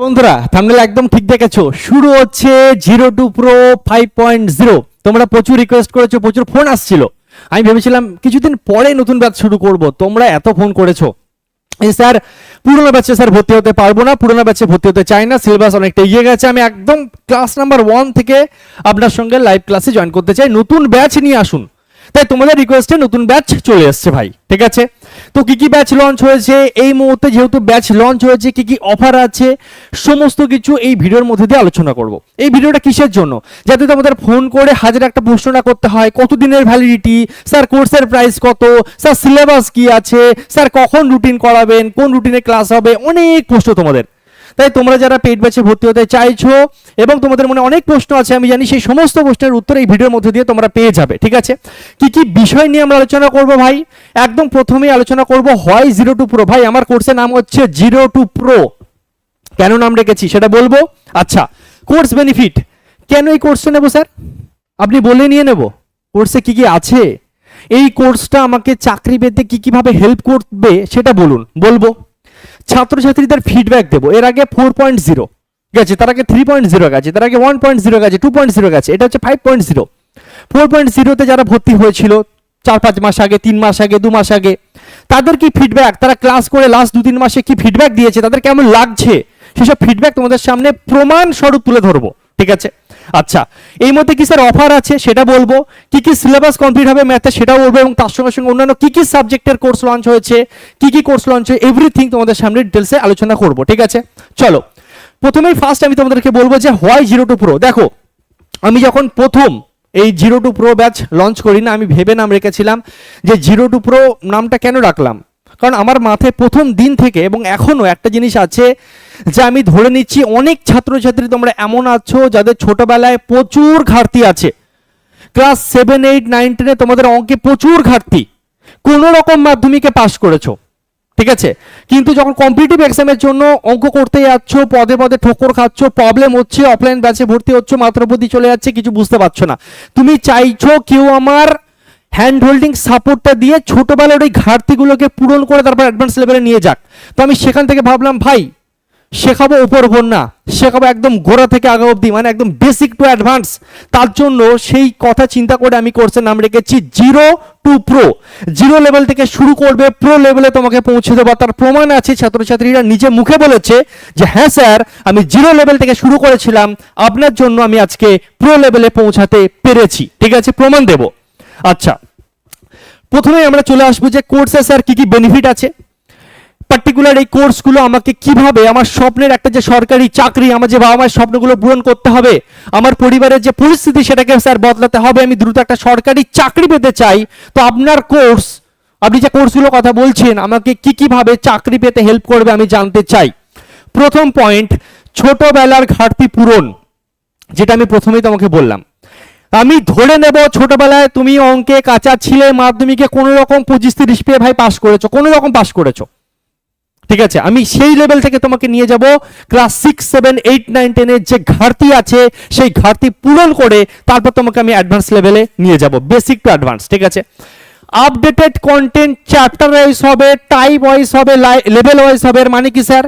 বন্ধুরা থামনেল একদম ঠিক দেখেছ। শুরু হচ্ছে zero to pro five point zero তোমরা প্রচুর রিকোয়েস্ট করেছ, প্রচুর ফোন আসছিল। আমি ভেবেছিলাম কিছুদিন পরে নতুন ব্যাচ শুরু করব। তোমরা এত ফোন করেছ। স্যার, পুরোনো ব্যাচে স্যার ভর্তি হতে পারব না, পুরোনো ব্যাচে ভর্তি হতে চাই না। সিলেবাস অনেকটা এগিয়ে গেছে। আমি একদম ক্লাস নাম্বার ওয়ান থেকে আপনার সঙ্গে লাইভ ক্লাসে জয়েন করতে চাই। নতুন ব্যাচ নিয়ে আসুন। তাই তোমাদের রিকোয়েস্টে নতুন ব্যাচ চলে এসছে ভাই, ঠিক আছে? তো কি কি ব্যাচ লঞ্চ হয়েছে? এই মুহূর্তে যেহেতু ব্যাচ লঞ্চ হয়েছে, কি কি অফার আছে, সমস্ত কিছু এই ভিডিওর মধ্যে দিয়ে আলোচনা করব। এই ভিডিওটা কিসের জন্য? যাতে তোমাদের ফোন করে হাজার একটা প্রশ্ন না করতে হয় কত দিনের ভ্যালিডিটি স্যার কোর্সের প্রাইস কত, স্যার সিলেবাস কি আছে, স্যার কখন রুটিন করাবেন, কোন রুটিনে ক্লাস হবে, অনেক প্রশ্ন তোমাদের। তাই তোমরা যারা পেট ব্যাচে ভর্তি হতে চাইছো এবং তোমাদের মনে অনেক প্রশ্ন আছে, আমি জানি সেই সমস্ত প্রশ্নের উত্তর এই ভিডিওর মধ্যে দিয়ে তোমরা পেয়ে যাবে, ঠিক আছে? কি কি বিষয় নিয়ে আমরা আলোচনা করব ভাই? একদম প্রথমেই আলোচনা করব হয় জিরো টু প্রো ভাই, আমার কোর্সের নাম হচ্ছে জিরো টু প্রো কেন নাম রেখেছি সেটা বলব? আচ্ছা কোর্স বেনিফিট কেন এই কোর্সটা নেব স্যার? আপনি বলে নিয়ে নেব। কোর্সে কি কি আছে? এই কোর্সটা আমাকে চাকরি পেতে কি কীভাবে হেল্প করবে সেটা বলুন, বলব। ছাত্রছাত্রীদের ফিডব্যাক দেবো। এর আগে ফোর পয়েন্ট জিরো গেছে, তার আগে থ্রি পয়েন্ট জিরো গেছে, তার আগে ওয়ান পয়েন্ট জিরো গেছে টু পয়েন্ট জিরো গেছে, এটা হচ্ছে five point zero four point জিরোতে যারা ভর্তি হয়েছিল চার পাঁচ মাস আগে, তিন মাস আগে, দু মাস আগে, তাদের কি ফিডব্যাক তারা ক্লাস করে লাস্ট দু তিন মাসে কি ফিডব্যাক দিয়েছে? তাদের কেমন লাগছে? সেসব ফিডব্যাক তোমাদের সামনে প্রমাণ স্বরূপ তুলে ধরবো। ঠিক আছে? আচ্ছা এই মধ্যে কি স্যার অফার আছে? সেটা বলব। কি কি সিলেবাস কমপ্লিট হবে ম্যাথে সেটাও বলব এবং তার সঙ্গে সঙ্গে অন্যান্য কি কি সাবজেক্টের কোর্স লঞ্চ হয়েছে, কি কি কোর্স লঞ্চ হয়েছে এভরিথিং তোমাদের সামনে ডিটেলসে আলোচনা করব, ঠিক আছে? চলো, প্রথমেই ফার্স্ট আমি তোমাদেরকে বলব যে হোয়াই জিরো টু প্রো দেখো, আমি যখন প্রথম এই zero to pro batch launch করি না, আমি ভেবে নাম রেখেছিলাম যে জিরো টু প্রো নামটা কেন রাখলাম? কারণ আমার মাথায় প্রথম দিন থেকে এবং এখনও একটা জিনিস আছে যে আমি ধরে নিচ্ছি, অনেক ছাত্রছাত্রী তোমরা এমন আছো যাদের ছোটবেলায় প্রচুর ঘাটতি আছে। ক্লাস সেভেন, এইট, নাইন, টেনে তোমাদের অঙ্কে প্রচুর ঘাটতি। কোনো রকম মাধ্যমিকে পাশ করেছ, ঠিক আছে? কিন্তু যখন কম্পিটিটিভ এক্সামের জন্য অঙ্ক করতে যাচ্ছ, পদে পদে ঠোকর খাচ্ছ প্রবলেম হচ্ছে অফলাইন ব্যাচে ভর্তি হচ্ছে মাত্রপতি চলে যাচ্ছে, কিছু বুঝতে পারছ না। তুমি চাইছো কেউ আমার হ্যান্ড হোল্ডিং সাপোর্টটা দিয়ে ছোটবেলার ওই ঘাটতিগুলোকে পূরণ করে তারপর অ্যাডভান্স লেভেলে নিয়ে যাক। তো আমি সেখান থেকে ভাবলাম, ভাই, শেখাবো ওপর ওপর না, শেখাবো একদম গোড়া থেকে আগা অবধি মানে একদম বেসিক টু অ্যাডভান্স তার জন্য সেই কথা চিন্তা করে আমি কোর্সের নাম রেখেছি zero to pro zero level থেকে শুরু করবে প্রো লেভেলে তোমাকে পৌঁছে দেবো। তার প্রমাণ আছে, ছাত্রছাত্রীরা নিজে মুখে বলেছে যে হ্যাঁ স্যার, আমি জিরো লেভেল থেকে শুরু করেছিলাম। আপনার জন্য আমি আজকে প্রো লেভেলে পৌঁছাতে পেরেছি। ঠিক আছে? প্রমাণ দেব। আচ্ছা প্রথমে আমরা চলে আসব যে কোর্সে স্যার কি কি বেনিফিট আছে। পার্টিকুলার এই কোর্সগুলো আমাকে কীভাবে, আমার স্বপ্নের একটা যে সরকারি চাকরি, আমার যে বাবা মায়ের স্বপ্নগুলো পূরণ করতে হবে, আমার পরিবারের যে পরিস্থিতি সেটাকে স্যার বদলাতে হবে, আমি দ্রুত একটা সরকারি চাকরি পেতে চাই, তো আপনার কোর্স আপনি যে কোর্সগুলো কথা বলছেন, আমাকে কি কীভাবে চাকরি পেতে হেল্প করবে আমি জানতে চাই। প্রথম পয়েন্ট ছোটবেলার ঘাটতি পূরণ, যেটা আমি প্রথমেই তোমাকে বললাম। আমি ধরে নেব ছোটবেলায় তুমি অঙ্কে কাঁচা ছিলে, মাধ্যমিকে কোনো রকম পঁচিশ তিরিশ পেয়ে ভাই পাস করেছ কোনো রকম পাস করেছ। ঠিক আছে? আমি সেই লেভেল থেকে তোমাকে নিয়ে যাব class six seven eight nine টেনের যে ঘাটতি আছে, সেই ঘাটতি পূরণ করে তারপর তোমাকে আমি অ্যাডভান্স লেভেলে নিয়ে যাব বেসিক টু অ্যাডভান্স ঠিক আছে? আপডেটেড কন্টেন্ট চ্যাপ্টার ওয়াইজ হবে টাইপ ওয়াইজ হবে লেভেল ওয়াইজ হবে মানে কি স্যার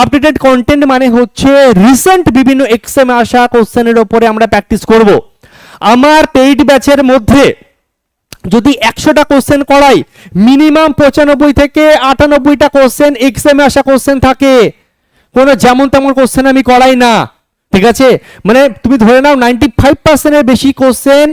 আপডেটেড কন্টেন্ট মানে হচ্ছে রিসেন্ট বিভিন্ন এক্সামে আসা কোশ্চেনের ওপরে আমরা প্র্যাকটিস করব। আমার পেইড ব্যাচের মধ্যে যদি একশোটা কোশ্চেন করাই মিনিমাম পঁচানব্বই থেকে আটানব্বইটা কোশ্চেন এক্সামে আসা কোশ্চেন থাকে। কোনো যেমন তেমন কোশ্চেন আমি করাই না। ঠিক আছে? মানে তুমি ধরে নাও নাইনটি ফাইভ পার্সেন্টের বেশি কোশ্চেন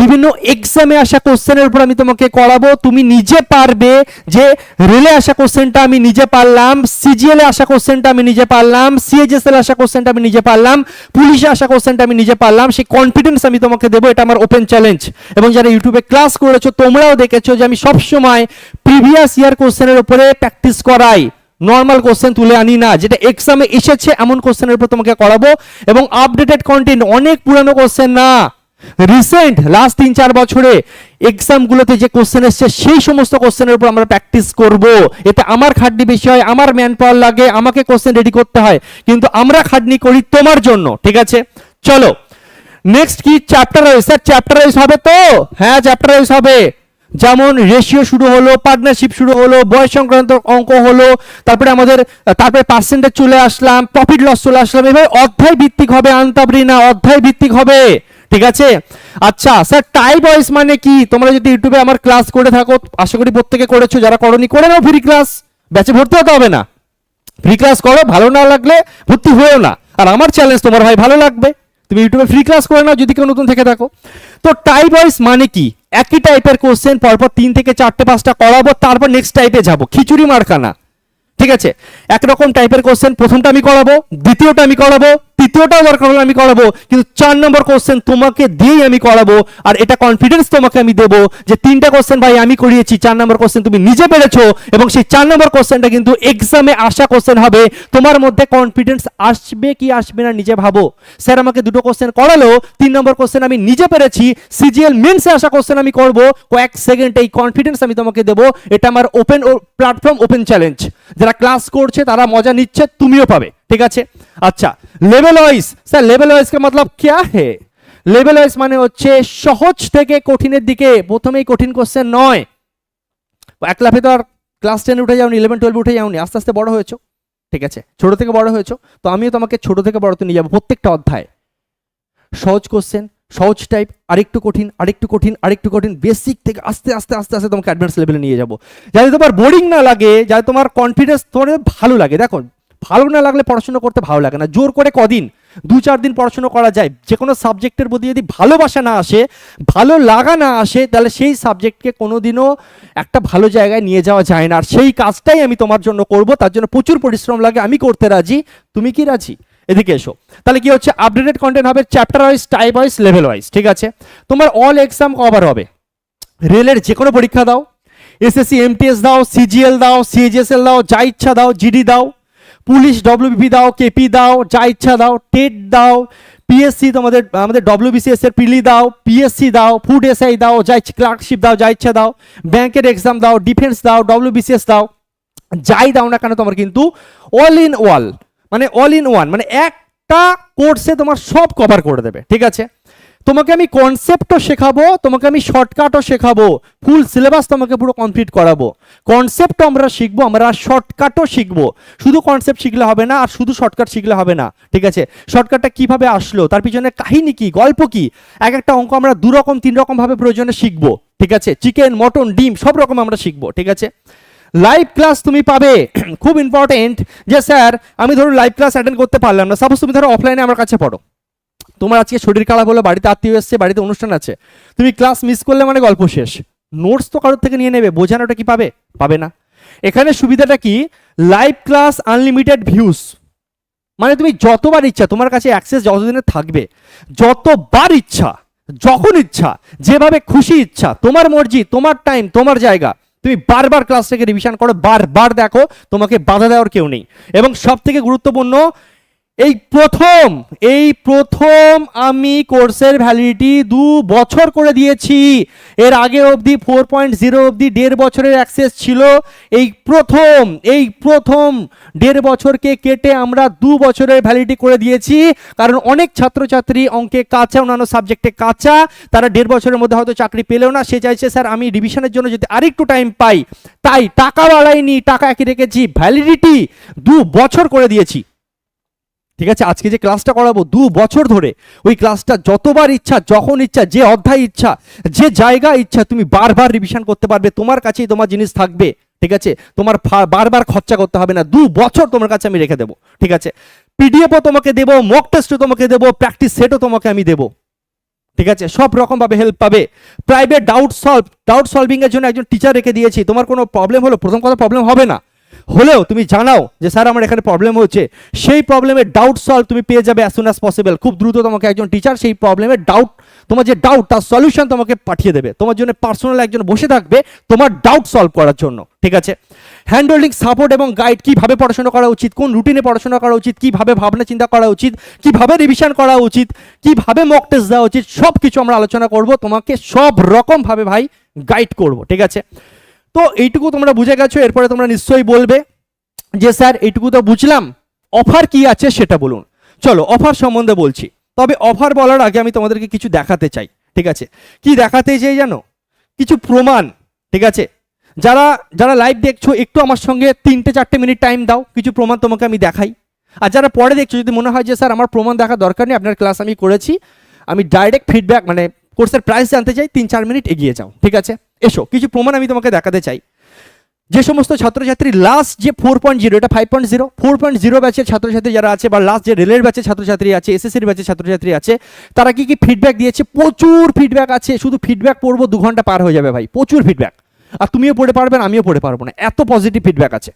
বিভিন্ন এক্সামে আসা কোশ্চেনের উপর আমি তোমাকে করাবো। তুমি নিজে পারবে যে রেলে আসা কোশ্চেনটা আমি নিজে পারলাম সিজিএল এ আসা কোশ্চেনটা আমি নিজে পারলাম সিএইচএসএল আসা কোশ্চেনটা আমি নিজে পারলাম পুলিশে আসা কোশ্চেনটা আমি নিজে পারলাম, সেই কনফিডেন্স আমি তোমাকে দেবো, এটা আমার ওপেন চ্যালেঞ্জ এবং যারা ইউটিউবে ক্লাস করেছ, তোমরাও দেখেছ যে আমি সবসময় প্রিভিয়াস ইয়ার কোশ্চেনের উপরে প্র্যাকটিস করাই। নর্মাল কোশ্চেন তুলে আনি না, যেটা এক্সামে এসেছে, এমন কোশ্চেনের উপর তোমাকে করাবো, এবং আপডেটেড কন্টেন্ট অনেক পুরানো কোশ্চেন না। রিসেন্ট লাস্ট তিন চার বছরে এক্সামগুলোতে যে কোশ্চেন এসছে, সেই সমস্ত কোশ্চেনের উপর আমরা প্র্যাকটিস করব। এতে আমার খাটনি বেশি হয়, আমার ম্যান পাওয়ার লাগে, আমাকে কোশ্চেন রেডি করতে হয়, কিন্তু আমরা খাটনি করি তোমার জন্য, ঠিক আছে? চলো নেক্সট কি chapter wise sir chapter wise হবে তো? হ্যাঁ চ্যাপ্টার ওয়াইজ হবে। যেমন রেশিও শুরু হলো পার্টনারশিপ শুরু হলো, বয়স সংক্রান্ত অঙ্ক হলো, তারপরে আমাদের, তারপরে পার্সেন্টেজ চলে আসলাম প্রফিট লস চলে আসলাম এভাবে অধ্যায় ভিত্তিক হবে আনতাবরি না অধ্যায় ভিত্তিক হবে। ঠিক আছে? আচ্ছা স্যার টাইপ ওয়াইজ মানে কি? তোমরা যদি ইউটিউবে আমার ক্লাস করে থাকো, আশা করি প্রত্যেকে করেছ, যারা করনি, করে নাও ফ্রি ক্লাস ব্যাচে ভর্তি হতে হবে না। ফ্রি ক্লাস করো, ভালো না লাগলে ভর্তি হয়েও না। আর আমার চ্যালেঞ্জ তোমার ভাই, ভালো লাগবে। তুমি ইউটিউবে ফ্রি ক্লাস করে নাও যদি কেউ নতুন থেকে থাকো তো টাইপ ওয়াইজ মানে কি? একই টাইপের কোশ্চেন পরপর তিন থেকে চারটে পাঁচটা করাবো, তারপর নেক্সট টাইপে যাব। খিচুড়ি মারখানা। ঠিক আছে? একরকম টাইপের কোশ্চেন প্রথমটা আমি করাবো, দ্বিতীয়টা আমি করাবো তৃতীয়টাও দরকার হলে আমি করাবো, কিন্তু চার নম্বর কোশ্চেন তোমাকে দিয়েই আমি করাবো, আর এটা কনফিডেন্স তোমাকে আমি দেবো যে তিনটা কোশ্চেন ভাই আমি করিয়েছি, চার নম্বর কোশ্চেন তুমি নিজে পেরেছ, এবং সেই চার নম্বর কোশ্চেনটা কিন্তু এক্সামে আসা কোশ্চেন হবে। তোমার মধ্যে কনফিডেন্স আসবে কি আসবে না নিজে ভাবো। স্যার আমাকে দুটো কোশ্চেন করালো, তিন নম্বর কোশ্চেন আমি নিজে পেরেছি সিজিএল মেন্সে আসা কোশ্চেন আমি করব, কয়েক সেকেন্ড এই কনফিডেন্স আমি তোমাকে দেবো, এটা আমার ওপেন প্ল্যাটফর্ম ওপেন চ্যালেঞ্জ যারা ক্লাস করছে তারা মজা নিচ্ছে, তুমিও পাবে। ঠিক আছে আচ্ছা level wise sir level wise কা মতলব क्या है লেভেল ওয়াইজ মানে হচ্ছে সহজ থেকে কঠিনের দিকে প্রথমেই কঠিন কোশ্চেন নয় এক লাফে তো আর ক্লাস টেনে উঠে যাওনি ইলেভেন টুয়েলভ উঠে যাওনি আস্তে আস্তে বড় হয়েছো ঠিক আছে ছোট থেকে বড় হয়েছো তো আমিও তোমাকে ছোট থেকে বড়তে নিয়ে যাবো প্রত্যেকটা অধ্যায় সহজ কোশ্চেন সহজ টাইপ আরেকটু কঠিন আরেকটু কঠিন আরেকটু কঠিন বেসিক থেকে আস্তে আস্তে আস্তে আস্তে তোমাকে অ্যাডভান্স লেভেলে নিয়ে যাবো যাতে তোমার বোরিং না লাগে যাতে তোমার কনফিডেন্স তোমার ভালো লাগে দেখো ভালো না লাগলে পড়াশুনো করতে ভালো লাগে না। জোর করে কদিন, দু চার দিন পড়াশুনো করা যায়। যে কোনো সাবজেক্টের প্রতি যদি ভালোবাসা না আসে, ভালো লাগা না আসে, তাহলে সেই সাবজেক্টকে কোনোদিনও একটা ভালো জায়গায় নিয়ে যাওয়া যায় না। আর সেই কাজটাই আমি তোমার জন্য করব, তার জন্য প্রচুর পরিশ্রম লাগে। আমি করতে রাজি, তুমি কি রাজি? এদিকে এসো। তাহলে কি হচ্ছে? আপডেটেড কন্টেন্ট হবে chapter wise type wise level wise ঠিক আছে? তোমার অল এক্সাম কভার হবে। রেলের যে কোনো পরীক্ষা দাও এসএসসি এমটিএস দাও সিজিএল দাও সিএইচএসএল দাও, যা ইচ্ছা দাও জিডি দাও। পুলিশ ডব্লিউবিপি দাও কেপি দাও, যা ইচ্ছা দাও টেট দাও পিএসসি তোমাদের, আমাদের ডব্লিউবিসিএস এর পিলি দাও পিএসসি দাও ফুড এসআই দাও, যা ক্লার্কশিপ দাও, যা ইচ্ছা দাও ব্যাংকের এক্সাম দাও ডিফেন্স দাও ডব্লিউবিসিএস দাও, যাই দাও না কেন তোমার কিন্তু অল ইন ওয়াল মানে অল ইন ওয়ান মানে একটা কোর্সে তোমার সব কভার করে দেবে, ঠিক আছে? তোমাকে আমি কনসেপ্টও শেখাবো, তোমাকে আমি শর্টকাটও শেখাবো ফুল সিলেবাস তোমাকে পুরো কমপ্লিট করাবো। কনসেপ্টও আমরা শিখব, আমরা শর্টকাটও শিখব। শুধু কনসেপ্ট শিখলে হবে না, আর শুধু শর্টকাট শিখলে হবে না, ঠিক আছে? শর্টকাটটা কীভাবে আসলো, তার পিছনে কাহিনী কি, গল্প কি? এক একটা অঙ্ক আমরা দু রকম, তিন রকম ভাবে প্রয়োজনে শিখব, ঠিক আছে? চিকেন মটন ডিম, সব রকম আমরা শিখব, ঠিক আছে? লাইভ ক্লাস তুমি পাবে, খুব ইম্পর্টেন্ট যে স্যার আমি ধরো লাইভ ক্লাস অ্যাটেন্ড করতে পারলাম না সাপোজ তুমি ধরো অফলাইনে আমার কাছে পড়ো। তোমার আজকে শরীর খারাপ হলো, বাড়িতে আত্মীয় এসছে, বাড়িতে অনুষ্ঠান আছে, তুমি ক্লাস মিস করলে মানে গল্প শেষ। নোটস তো কারোর থেকে নিয়ে নেবে, বোঝানোটা কি পাবে? পাবে না। এখানে সুবিধাটা কি? লাইভ ক্লাস আনলিমিটেড ভিউজ মানে তুমি যতবার ইচ্ছা, তোমার কাছে অ্যাক্সেস যতদিনে থাকবে, যতবার ইচ্ছা, যখন ইচ্ছা, যেভাবে খুশি ইচ্ছা, তোমার মর্জি, তোমার টাইম তোমার জায়গা, তুমি বারবার ক্লাস থেকে রিভিশন করো, বারবার দেখো, তোমাকে বাধা দেওয়ার কেউ নেই। এবং সব থেকে গুরুত্বপূর্ণ এই প্রথম এই প্রথম আমি কোর্সের ভ্যালিডিটি দু বছর করে দিয়েছি। এর আগে অবধি ফোর পয়েন্ট জিরো অবধি দেড় বছরের অ্যাক্সেস ছিল। এই প্রথম এই প্রথম দেড় বছরকে কেটে আমরা দু বছরের ভ্যালিডিটি করে দিয়েছি। কারণ অনেক ছাত্রছাত্রী অঙ্কে কাঁচা, অন্যান্য সাবজেক্টে কাঁচা। তারা দেড় বছরের মধ্যে হয়তো চাকরি পেলেও না। সে চাইছে, স্যার, আমি রিভিশনের জন্য যদি আরেকটু টাইম পাই। তাই টাকা বাড়াইনি, টাকা একই রেখেছি ভ্যালিডিটি দু বছর করে দিয়েছি। ঠিক আছে? আজকে যে ক্লাসটা করাবো দু বছর ধরে, ওই ক্লাসটা যতবার ইচ্ছা, যখন ইচ্ছা, যে অধ্যায় ইচ্ছা, যে জায়গা ইচ্ছা, তুমি বারবার রিভিশন করতে পারবে, তোমার কাছেই তোমার জিনিস থাকবে, ঠিক আছে? তোমার বারবার খরচা করতে হবে না, দু বছর তোমার কাছে আমি রেখে দেবো, ঠিক আছে? পিডিএফও তোমাকে দেবো মক টেস্টও তোমাকে দেবো প্র্যাকটিস সেটও তোমাকে আমি দেবো, ঠিক আছে? সব রকম ভাবে হেল্প পাবে। Private doubt solve doubt solving এর জন্য একজন টিচার রেখে দিয়েছি। তোমার কোনো প্রবলেম হলো? প্রথম কথা প্রবলেম হবে না। হলেও তুমি জানাও যে, স্যার, আমার এখানে প্রবলেম হচ্ছে। সেই প্রবলেমের ডাউট সলভ তুমি পেয়ে যাবে অ্যাজ সুন অ্যাজ পসিবল খুব দ্রুত তোমাকে একজন টিচার সেই প্রবলেমের ডাউট তোমার যে ডাউট তার সলিউশন তোমাকে পাঠিয়ে দেবে। তোমার জন্য পার্সোনাল একজন বসে থাকবে তোমার ডাউট সলভ করার জন্য। ঠিক আছে? হ্যান্ড হোল্ডিং সাপোর্ট এবং গাইড কীভাবে পড়াশোনা করা উচিত? কোন রুটিনে পড়াশোনা করা উচিত? কীভাবে ভাবনা চিন্তা করা উচিত? কীভাবে রিভিশন করা উচিত? কীভাবে মক টেস্ট দেওয়া উচিত? সব কিছু আমরা আলোচনা করব। তোমাকে সব রকমভাবে ভাই গাইড করব। ঠিক আছে? তো এইটুকু তোমরা বুঝে গেছো, এরপরে তোমরা নিশ্চয়ই বলবে যে স্যার এইটুকু তো বুঝলাম, অফার কি আছে সেটা বলুন। চলো, অফার সম্বন্ধে বলছি। তবে অফার বলার আগে আমি তোমাদেরকে কিছু দেখাতে চাই, ঠিক আছে? কি দেখাতে চাই জানো? কিছু প্রমাণ, ঠিক আছে? যারা যারা লাইভ দেখছ, একটু আমার সঙ্গে তিনটে, চারটে মিনিট টাইম দাও, কিছু প্রমাণ তোমাকে আমি দেখাই। আর যারা পরে দেখছ, যদি মনে হয় যে স্যার আমার প্রমাণ দেখা দরকার নেই, আপনার ক্লাস আমি করেছি, আমি ডাইরেক্ট ফিডব্যাক মানে কোর্সের প্রাইস জানতে চাই, তিন, চার মিনিট এগিয়ে যাও, ঠিক আছে? এসো, কিছু প্রমাণ আমি তোমাকে দেখাতে চাই। যে সমস্ত ছাত্রছাত্রী লাস্ট যে ফোর পয়েন্ট জিরো এটা five point zero four point zero ব্যাচের ছাত্রছাত্রী যারা আছে বা লাস্ট যে রেলের ব্যাচের ছাত্রছাত্রী আছে এসএসসির ব্যাচের ছাত্রছাত্রী আছে, তারা কি কি ফিডব্যাক দিয়েছে? প্রচুর ফিডব্যাক আছে, শুধু ফিডব্যাক পড়ব দু ঘণ্টা পার হয়ে যাবে ভাই, প্রচুর ফিডব্যাক আর তুমিও পড়ে পারবে আমিও পড়ে পারব না, এত পজিটিভ ফিডব্যাক আছে।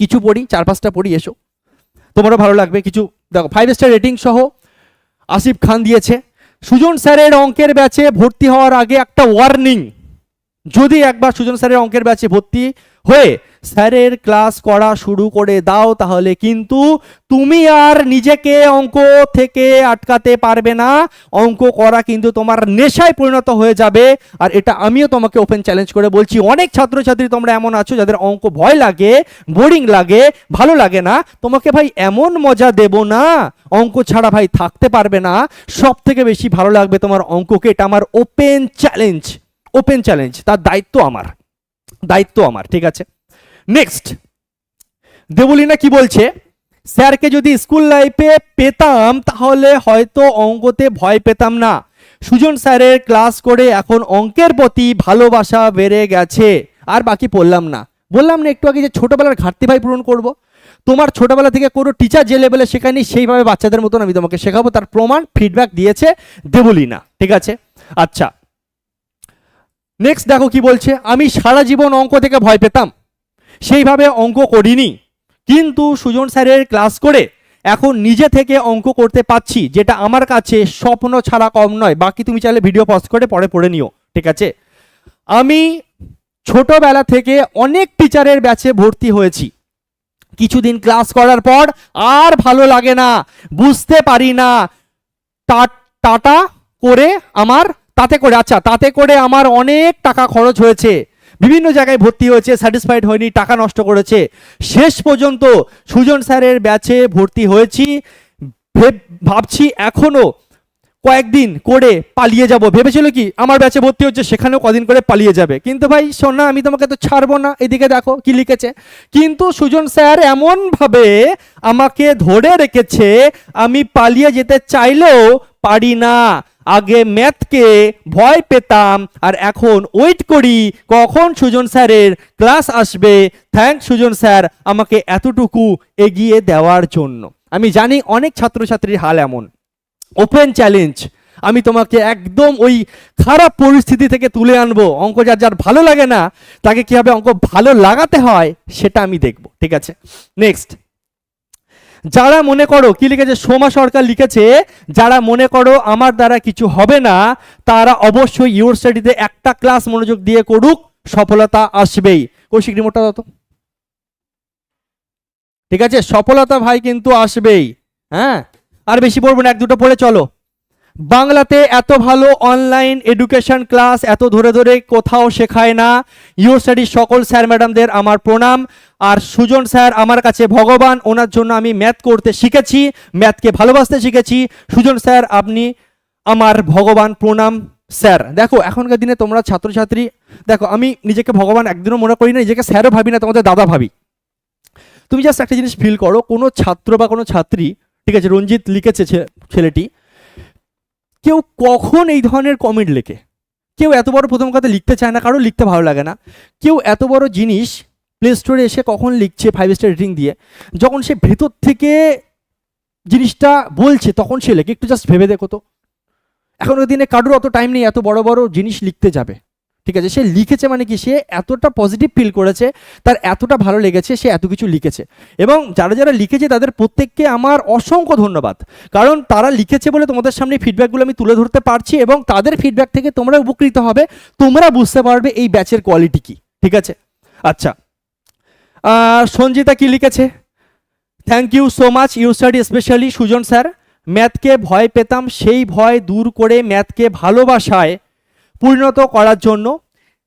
কিছু পড়ি, চার পাঁচটা পড়ি, এসো। তোমারও ভালো লাগবে, কিছু, দেখো ফাইভ স্টার রেটিং সহ আসিফ খান দিয়েছে। সুজন স্যারের অঙ্কের ব্যাচে ভর্তি হওয়ার আগে একটা ওয়ার্নিং যদি একবার সুজন স্যারের অঙ্কের ব্যাচে ভর্তি হয়ে স্যারের ক্লাস করা শুরু করে দাও, তাহলে কিন্তু তুমি আর নিজেকে অঙ্ক থেকে আটকাতে পারবে না। অঙ্ক করা কিন্তু তোমার নেশায় পরিণত হয়ে যাবে। আর এটা আমিও তোমাকে ওপেন চ্যালেঞ্জ করে বলছি, অনেক ছাত্রছাত্রী তোমরা এমন আছো যাদের অঙ্ক ভয় লাগে, বোরিং লাগে, ভালো লাগে না। তোমাকে ভাই এমন মজা দেব না, অঙ্ক ছাড়া ভাই থাকতে পারবে না। সব থেকে বেশি ভালো লাগবে তোমার অঙ্ককে, এটা আমার ওপেন চ্যালেঞ্জ। ওপেন চ্যালেঞ্জ তার দায়িত্ব আমার দায়িত্ব আমার, ঠিক আছে? নেক্সট দেবলিনা কি বলছে? স্যারকে যদি স্কুল লাইফে পেতাম, তাহলে হয়তো অঙ্কতে ভয় পেতাম না। সুজন স্যারের ক্লাস করে এখন অঙ্কের প্রতি ভালোবাসা বেড়ে গেছে। আর বাকি পড়লাম না। বললাম না একটু আগে যে ছোটবেলার ঘাটতি ভাই পূরণ করব। তোমার ছোটবেলা থেকে কোনো টিচার যে লেভেলে শেখায়নি, সেইভাবে বাচ্চাদের মতন আমি তোমাকে শেখাবো। তার প্রমাণ ফিডব্যাক দিয়েছে দেবলিনা, ঠিক আছে? আচ্ছা নেক্সট দেখো কি বলছে, আমি সারা জীবন অঙ্ক থেকে ভয় পেতাম। সেইভাবে অঙ্ক করিনি। কিন্তু সুজন স্যারের ক্লাস করে এখন নিজে থেকে অঙ্ক করতে পাচ্ছি যেটা আমার কাছে স্বপ্ন ছাড়া কম নয়। বাকি তুমি চাইলে ভিডিও পজ করে পরে পড়ে নিও, ঠিক আছে? আমি ছোটবেলা থেকে অনেক টিচারের ব্যাচে ভর্তি হয়েছি। কিছুদিন ক্লাস করার পর আর ভালো লাগে না, বুঝতে পারি না। টাটা করে আমার তাতে করে আচ্ছা তাতে করে আমার অনেক টাকা খরচ হয়েছে। বিভিন্ন জায়গায় ভর্তি হয়েছে স্যাটিসফাইড হয়নি, টাকা নষ্ট করেছে। শেষ পর্যন্ত সুজন স্যারের ব্যাচে ভর্তি হয়েছি। ভেব- ভাবছি এখনও কয়েকদিন করে পালিয়ে যাব। ভেবেছিল কি, আমার ব্যাচে ভর্তি হচ্ছে, সেখানেও কদিন করে পালিয়ে যাবে। কিন্তু ভাই শোনা আমি তোমাকে তো ছাড়বো না। এদিকে দেখো কি লিখেছে। কিন্তু সুজন স্যার এমনভাবে আমাকে ধরে রেখেছে, আমি পালিয়ে যেতে চাইলেও পারি না। আগে ম্যাথকে ভয় পেতাম, আর এখন ওয়েট করি কখন সুজন স্যারের ক্লাস আসবে। থ্যাংক সুজন স্যার আমাকে এতটুকু এগিয়ে দেওয়ার জন্য। আমি জানি অনেক ছাত্রছাত্রীর হাল এমন। ওপেন চ্যালেঞ্জ আমি তোমাকে একদম ওই খারাপ পরিস্থিতি থেকে তুলে আনব। অঙ্ক যার যার ভালো লাগে না, তাকে কীভাবে অঙ্ক ভালো লাগাতে হয়, সেটা আমি দেখব। ঠিক আছে? নেক্সট যারা মনে করো কি লিখেছে? সোমা সরকার লিখেছে, যারা মনে করো আমার দ্বারা কিছু হবে না, তারা অবশ্যই ইউনিভার্সিটিতে একটা ক্লাস মনোযোগ দিয়ে করুক, সফলতা আসবেই। কৌশিক রিমোটটা দাও ঠিক আছে? সফলতা ভাই কিন্তু আসবেই। হ্যাঁ? আর বেশি পড়ব না, এক দুটো পড়ে চলো। বাংলাতে এত ভালো অনলাইন এডুকেশন ক্লাস এত ধরে ধরে কোথাও শেখায় না। ইউ স্টাডির সকল স্যার ম্যাডামদের আমার প্রণাম। আর সুজন স্যার আমার কাছে ভগবান, ওনার জন্য আমি ম্যাথ করতে শিখেছি ম্যাথকে ভালোবাসতে শিখেছি। সুজন স্যার আপনি আমার ভগবান প্রণাম স্যার দেখো, এখনকার দিনে তোমরা ছাত্রছাত্রী, দেখো, আমি নিজেকে ভগবান একদিনও মনে করি না, নিজেকে স্যারও ভাবি না, তোমাদের দাদা ভাবি। তুমি জাস্ট একটা জিনিস ফিল করো, কোনো ছাত্র বা কোনো ছাত্রী, ঠিক আছে, রঞ্জিত লিখেছে ছেলেটি কেউ কখন এই ধরনের কমেন্ট লেখে? কেউ এত বড় প্রথম কথা লিখতে চায় না, কারও লিখতে ভালো লাগে না। কেউ এত বড় জিনিস প্লে স্টোরে এসে কখন লিখছে ফাইভ স্টার রেটিং দিয়ে? যখন সে ভেতর থেকে জিনিসটা বলছে, তখন সে লেখে। একটু জাস্ট ভেবে দেখো তো। এখনকার দিনে কারোর অত টাইম নেই, এত বড় বড় জিনিস লিখতে যাবে। ঠিক আছে, সে লিখেছে মানে কি, সে এতটা পজিটিভ ফিল করেছে, তার এতটা ভালো লেগেছে, সে এত কিছু লিখেছে। এবং যারা যারা লিখেছে, তাদের প্রত্যেককে আমার অসংখ্য ধন্যবাদ। কারণ তারা লিখেছে বলে তোমাদের সামনে ফিডব্যাকগুলো আমি তুলে ধরতে পারছি এবং তাদের ফিডব্যাক থেকে তোমরা উপকৃত হবে, তোমরা বুঝতে পারবে এই ব্যাচের কোয়ালিটি কি, ঠিক আছে? আচ্ছা। সঞ্জিতা কি লিখেছে? Thank you so much you study specially Sujan sir ম্যাথকে ভয় পেতাম, সেই ভয় দূর করে ম্যাথকে ভালোবাসায় পরিণত করার জন্য,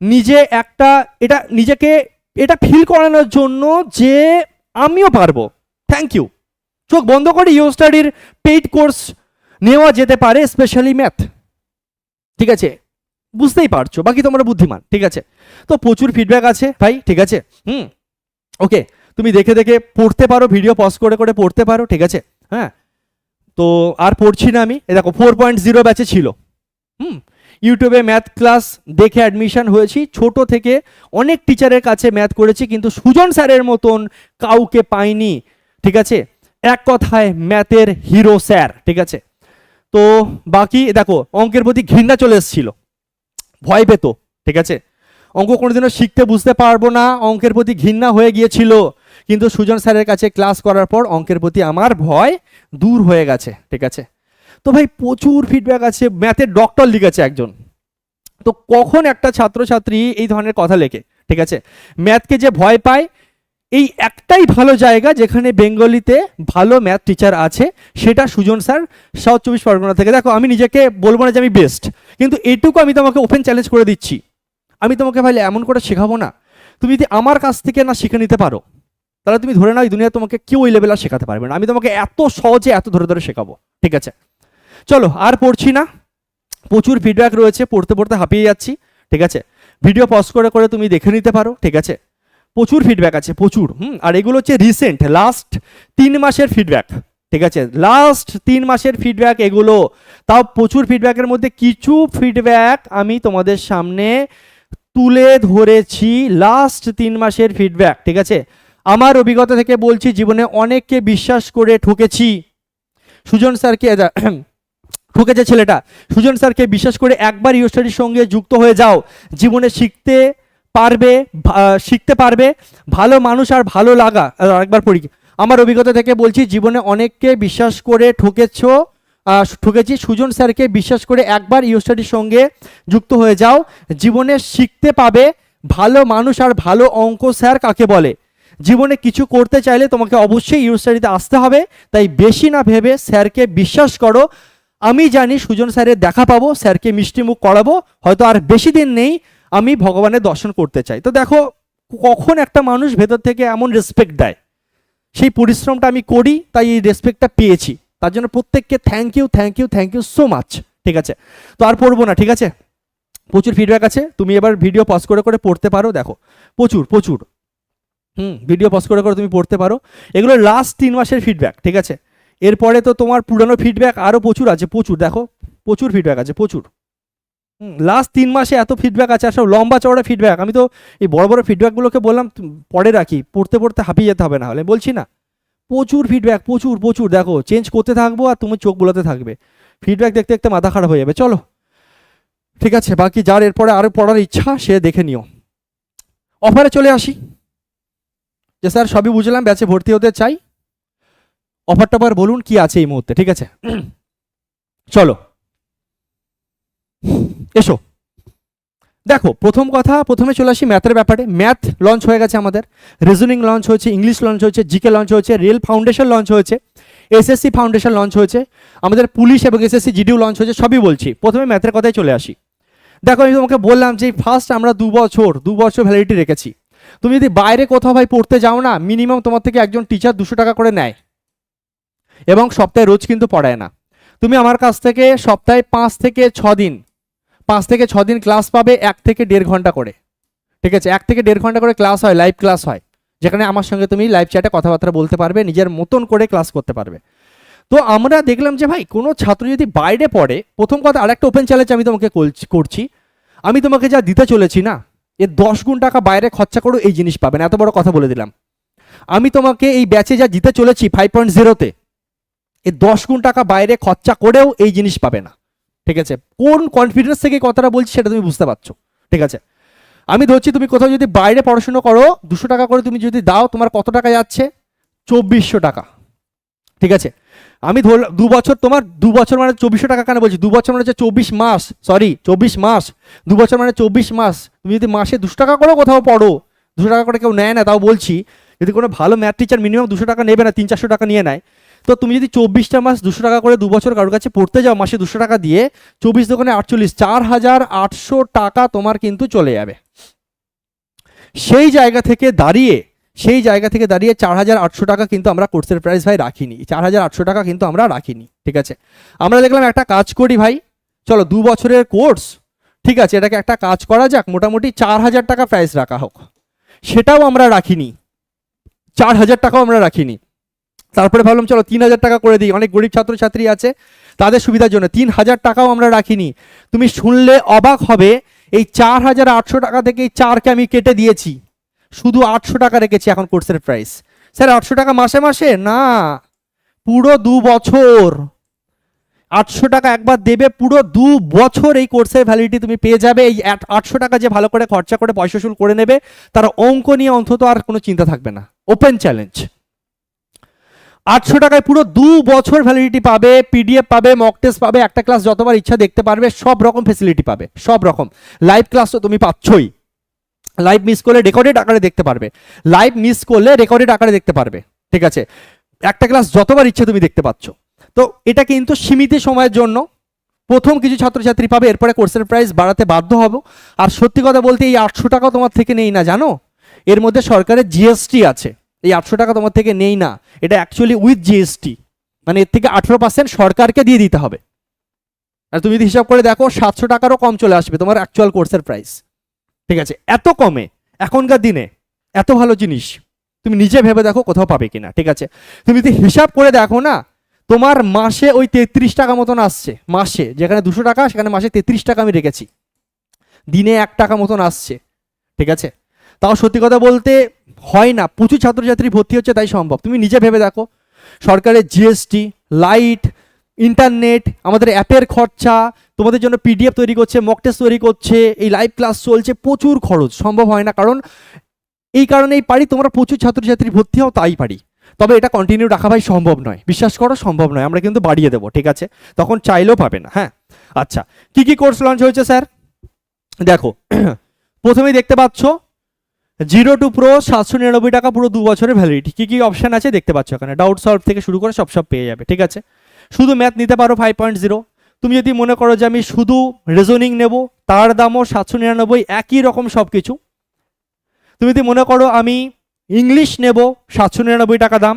নিজে একটা, এটা নিজেকে, এটা ফিল করানোর জন্য যে আমিও পারব। থ্যাংক ইউ চোখ বন্ধ করে ইউ স্টাডির পেইড কোর্স নেওয়া যেতে পারে স্পেশালি ম্যাথ ঠিক আছে? বুঝতেই পারছ, বাকি তোমরা বুদ্ধিমান, ঠিক আছে? তো প্রচুর ফিডব্যাক আছে, ভাই, ঠিক আছে? হুম? ওকে তুমি দেখে দেখে পড়তে পারো ভিডিও পজ করে করে পড়তে পারো, ঠিক আছে? হ্যাঁ? তো আর পড়ছি না আমি। দেখো ফোর পয়েন্ট জিরো ব্যাচে ছিল। হুম? ইউটিউবে ম্যাথ ক্লাস দেখে অ্যাডমিশন হয়েছি। ছোট থেকে অনেক টিচারের কাছে ম্যাথ করেছি, কিন্তু সুজন স্যারের মতন কাউকে পাইনি, ঠিক আছে? এক কথায় ম্যাথের হিরো স্যার, ঠিক আছে? তো বাকি, দেখো, অঙ্কের প্রতি ঘৃণা চলে এসেছিল। ভয় পেত, ঠিক আছে? অঙ্ক কোনোদিনও শিখতে বুঝতে পারব না, অঙ্কের প্রতি ঘৃণা হয়ে গিয়েছিল। কিন্তু সুজন স্যারের কাছে ক্লাস করার পর অঙ্কের প্রতি আমার ভয় দূর হয়ে গেছে, ঠিক আছে? তো ভাই প্রচুর ফিডব্যাক আছে। ম্যাথের ডক্টর লিখেছে একজন। তো কখন একটা ছাত্রছাত্রী এই ধরনের কথা লেখে, ঠিক আছে? ম্যাথকে যে ভয় পায়, এই একটাই ভালো জায়গা যেখানে বেঙ্গলিতে ভালো ম্যাথ টিচার আছে, সেটা সুজন স্যার সাউথ চব্বিশ পরগনা থেকে। দেখো, আমি নিজেকে বলব না যে আমি বেস্ট কিন্তু এটুকু আমি তোমাকে ওপেন চ্যালেঞ্জ করে দিচ্ছি। আমি তোমাকে ভাই এমন করে শেখাবো না। তুমি যদি আমার কাছ থেকে না শিখে নিতে পারো, তাহলে তুমি ধরে নাও এই দুনিয়া তোমাকে কেউ ওই লেভেল আর শেখাতে পারবে না। আমি তোমাকে এত সহজে এত ধরে ধরে শেখাবো, ঠিক আছে? চলো, আর পড়ছি না। প্রচুর ফিডব্যাক রয়েছে, পড়তে পড়তে হাঁপিয়ে যাচ্ছি, ঠিক আছে? ভিডিও পজ করে করে তুমি দেখে নিতে পারো, ঠিক আছে? প্রচুর ফিডব্যাক আছে, প্রচুর, হুম? আর এগুলো হচ্ছে রিসেন্ট লাস্ট তিন মাসের ফিডব্যাক ঠিক আছে? লাস্ট তিন মাসের ফিডব্যাক এগুলো। তাও প্রচুর ফিডব্যাকের মধ্যে কিছু ফিডব্যাক আমি তোমাদের সামনে তুলে ধরেছি লাস্ট তিন মাসের ফিডব্যাক ঠিক আছে? আমার অভিজ্ঞতা থেকে বলছি, জীবনে অনেককে বিশ্বাস করে ঠকেছি। সুজন স্যারকে ঠকেছে ছেলেটা, সুজন স্যারকে বিশ্বাস করে একবার ইউ স্টাডির সঙ্গে যুক্ত হয়ে যাও। জীবনে শিখতে পারবে শিখতে পারবে। ভালো মানুষ আর ভালো লাগা আরেকবার পড়ি। আমার অভিজ্ঞতা থেকে বলছি, জীবনে অনেককে বিশ্বাস করে ঠকেছ ঠকেছি। সুজন স্যারকে বিশ্বাস করে একবার ইউ স্টাডির সঙ্গে যুক্ত হয়ে যাও। জীবনে শিখতে পাবে। ভালো মানুষ আর ভালো অঙ্ক স্যার কাকে বলে? জীবনে কিছু করতে চাইলে তোমাকে অবশ্যই ইউ স্টাডিতে আসতে হবে। তাই বেশি না ভেবে স্যারকে বিশ্বাস করো। আমি জানি সুজন স্যারের দেখা পাবো, স্যারকে মিষ্টি মুখ করাবো, হয়তো আর বেশি দিন নেই, আমি ভগবানের দর্শন করতে চাই। তো দেখো, কখন একটা মানুষ ভেতর থেকে এমন রেসপেক্ট দেয়? সেই পরিশ্রমটা আমি করি, তাই এই রেসপেক্টটা পেয়েছি। তার জন্য প্রত্যেককে thank you thank you thank you so much ঠিক আছে? তো আর পড়ব না, ঠিক আছে? প্রচুর ফিডব্যাক আছে, তুমি এবার ভিডিও পজ করে করে পড়তে পারো, দেখো। প্রচুর প্রচুর। হুম ভিডিও পজ করে করে তুমি পড়তে পারো। এগুলো লাস্ট তিন মাসের ফিডব্যাক ঠিক আছে? এরপরে তো তোমার পুরানো ফিডব্যাক আরও প্রচুর আছে, প্রচুর, দেখো, প্রচুর ফিডব্যাক আছে, প্রচুর। লাস্ট তিন মাসে এত ফিডব্যাক আছে, আর সব লম্বা চওড়া ফিডব্যাক আমি তো এই বড় বড় ফিডব্যাকগুলোকে বললাম পরে রাখি, পড়তে পড়তে হাঁপিয়ে যেতে হবে না হলে, বলছি না। প্রচুর ফিডব্যাক প্রচুর প্রচুর, দেখো চেঞ্জ করতে থাকব আর তুমি চোখ বোলাতে থাকবে। ফিডব্যাক দেখতে দেখতে মাথা খারাপ হয়ে যাবে, চলো। ঠিক আছে, বাকি যার এরপরে আরও পড়ার ইচ্ছা, সে দেখে নিও। অফারে চলে আসি। যে স্যার সবই বুঝলাম ব্যাচে ভর্তি হতে চাই। অফার টফার বলুন কি আছে এই মুহূর্তে, ঠিক আছে? চলো। এসো। দেখো, প্রথম কথা, প্রথমে চলে আসি ম্যাথের ব্যাপারে। ম্যাথ লঞ্চ হয়ে গেছে আমাদের। রিজনিং লঞ্চ হয়েছে ইংলিশ লঞ্চ হয়েছে জিকে লঞ্চ হয়েছে রেল ফাউন্ডেশন লঞ্চ হয়েছে এসএসসি ফাউন্ডেশন লঞ্চ হয়েছে, আমাদের পুলিশ এবং এসএসসি জিডিও লঞ্চ হয়েছে, সবই বলছি। প্রথমে ম্যাথের কথাই চলে আসি। দেখো, আমি তোমাকে বললাম যে ফার্স্ট আমরা দু বছর দু বছর ভ্যালিডিটি রেখেছি। তুমি যদি বাইরে কোথাও ভাই পড়তে যাও না মিনিমাম তোমার থেকে একজন টিচার দুশো টাকা করে নেয়। এবং সপ্তাহে রোজ কিন্তু পড়ায় না। তুমি আমার কাছ থেকে সপ্তাহে পাঁচ থেকে ছ দিন, পাঁচ থেকে ছ দিন ক্লাস পাবে এক থেকে দেড় ঘণ্টা করে। ঠিক আছে? এক থেকে দেড় ঘণ্টা করে ক্লাস হয়, লাইভ ক্লাস হয়, যেখানে আমার সঙ্গে তুমি লাইভ চ্যাটে কথাবার্তা বলতে পারবে, নিজের মতন করে ক্লাস করতে পারবে। তো আমরা দেখলাম যে ভাই, কোনো ছাত্র যদি বাইরে পড়ে, প্রথম কথা আরেকটা ওপেন চ্যালেঞ্জ আমি তোমাকে করছি। আমি তোমাকে যা দিতে চলেছি না এর দশ গুণ টাকা বাইরে খরচা করো এই জিনিস পাবেন এত বড় কথা বলে দিলাম। আমি তোমাকে এই ব্যাচে যা দিতে চলেছি ফাইভ পয়েন্ট জিরোতে এই দশ গুণ টাকা বাইরে খরচা করেও এই জিনিস পাবে না। ঠিক আছে? কোন কনফিডেন্স থেকে কথাটা বলছি সেটা তুমি বুঝতে পারছ। ঠিক আছে? আমি ধরছি তুমি কোথাও যদি বাইরে পড়াশুনো করো, দুশো টাকা করে তুমি যদি দাও, তোমার কত টাকা যাচ্ছে? চব্বিশশো টাকা। ঠিক আছে? আমি ধর দু বছর তোমার দু বছর মানে চব্বিশশো টাকা কেন বলছি? দু বছর মানে হচ্ছে চব্বিশ মাস সরি চব্বিশ মাস। দু বছর মানে চব্বিশ মাস। তুমি যদি মাসে দুশো টাকা করে কোথাও পড়ো, দুশো টাকা করে কেউ নেয় না, তাও বলছি। যদি কোনো ভালো ম্যাথ টিচার মিনিমাম দুশো টাকা নেবে না, তিন চারশো টাকা নিয়ে নেয় তো তুমি যদি চব্বিশটা মাস দুশো টাকা করে দু বছর কারোর কাছে পড়তে যাও মাসে দুশো টাকা দিয়ে, চব্বিশ দোকানে আটচল্লিশ, চার হাজার আটশো টাকা তোমার কিন্তু চলে যাবে। সেই জায়গা থেকে দাঁড়িয়ে, সেই জায়গা থেকে দাঁড়িয়ে চার হাজার আটশো টাকা কিন্তু আমরা কোর্সের প্রাইস ভাই রাখিনি। চার হাজার আটশো টাকা কিন্তু আমরা রাখিনি, ঠিক আছে? আমরা দেখলাম একটা কাজ করি ভাই, চলো দু বছরের কোর্স, ঠিক আছে? এটাকে একটা কাজ করা যাক, মোটামুটি চার হাজার টাকা প্রাইস রাখা হোক। সেটাও আমরা রাখিনি। চার হাজার টাকাও আমরা রাখিনি। তারপরে ভাবলাম, চলো তিন হাজার টাকা করে দিই। অনেক গরিব ছাত্রছাত্রী আছে, তাদের সুবিধার জন্য। তিন হাজার টাকাও আমরা রাখিনি। তুমি শুনলে অবাক হবে, এই চার হাজার আটশো টাকা থেকে এই চারকে আমি কেটে দিয়েছি। শুধু আটশো টাকা রেখেছি এখন কোর্সের প্রাইস স্যার, আটশো টাকা মাসে মাসে? না, পুরো দু বছর। আটশো টাকা একবার দেবে, পুরো দু বছর এই কোর্সের ভ্যালিডিটি তুমি পেয়ে যাবে। এই আটশো টাকা যে ভালো করে খরচা করে পয়সা শুল করে নেবে, তার অঙ্ক নিয়ে অন্তত আর কোনো চিন্তা থাকবে না। ওপেন চ্যালেঞ্জ আটশো টাকায় পুরো দু বছর ভ্যালিডিটি পাবে পিডিএফ পাবে মক টেস্ট পাবে, একটা ক্লাস যতবার ইচ্ছা দেখতে পারবে, সব রকম ফেসিলিটি পাবে, সব রকম। লাইভ ক্লাস তো তুমি পাচ্ছই। লাইভ মিস করলে রেকর্ডেড আকারে দেখতে পারবে। লাইভ মিস করলে রেকর্ডেড আকারে দেখতে পারবে। ঠিক আছে? একটা ক্লাস যতবার ইচ্ছে তুমি দেখতে পাচ্ছ। তো এটা কিন্তু সীমিত সময়ের জন্য প্রথম কিছু ছাত্রছাত্রী পাবে, এরপরে কোর্সের প্রাইস বাড়াতে বাধ্য হব। আর সত্যি কথা বলতে এই আটশো টাকা তোমার থেকে নেই না, জানো? এর মধ্যে সরকারের জিএসটি আছে। এই আটশো টাকা তোমার থেকে নেই না। এটা অ্যাকচুয়ালি উইথ জিএসটি মানে এর থেকে আঠেরো পার্সেন্ট সরকারকে দিয়ে দিতে হবে। আর তুমি যদি হিসাব করে দেখো, সাতশো টাকারও কম চলে আসবে তোমার অ্যাকচুয়াল কোর্সের প্রাইস ঠিক আছে? এত কমে, এখনকার দিনে, এত ভালো জিনিস, তুমি নিজে ভেবে দেখো কোথাও পাবে কিনা, ঠিক আছে? তুমি যদি হিসাব করে দেখো না, তোমার মাসে ওই তেত্রিশ টাকা মতন আসছে, মাসে। যেখানে দুশো টাকা, সেখানে মাসে তেত্রিশ টাকা আমি রেখেছি। দিনে এক টাকা মতন আসছে, ঠিক আছে? তাও সত্যি কথা বলতে হয় না। প্রচুর ছাত্রছাত্রী ভর্তি হচ্ছে, তাই সম্ভব। তুমি নিজে ভেবে দেখো। সরকারের জিএসটি লাইট ইন্টারনেট আমাদের অ্যাপের খরচা, তোমাদের জন্য পিডিএফ তৈরি করছে মক টেস্ট তৈরি করছে, এই লাইভ ক্লাস চলছে, প্রচুর খরচ। সম্ভব হয় না, কারণ এই কারণেই পারি, তোমরা প্রচুর ছাত্রছাত্রী ভর্তি হও, তাই পারি। তবে এটা কন্টিনিউ রাখা ভাই সম্ভব নয়। বিশ্বাস করো, সম্ভব নয়। আমরা কিন্তু বাড়িয়ে দেবো, ঠিক আছে? তখন চাইলেও পাবে না হ্যাঁ? আচ্ছা কি কি কোর্স লঞ্চ হয়েছে স্যার দেখো, প্রথমেই দেখতে পাচ্ছ জিরো টু প্রো সাতশো নিরানব্বই টাকা পুরো দু বছরের ভ্যালিডিটি কী কী অপশান আছে দেখতে পাচ্ছ এখানে? ডাউট সলভ থেকে শুরু করে সব সব পেয়ে যাবে, ঠিক আছে? শুধু ম্যাথ নিতে পারো ফাইভ পয়েন্ট জিরো তুমি যদি মনে করো যে আমি শুধু রেজনিং নেব, তার দামও সাতশো নিরানব্বই, একই রকম সব কিছু তুমি যদি মনে করো আমি ইংলিশ নেব, সাতশো নিরানব্বই টাকা দাম।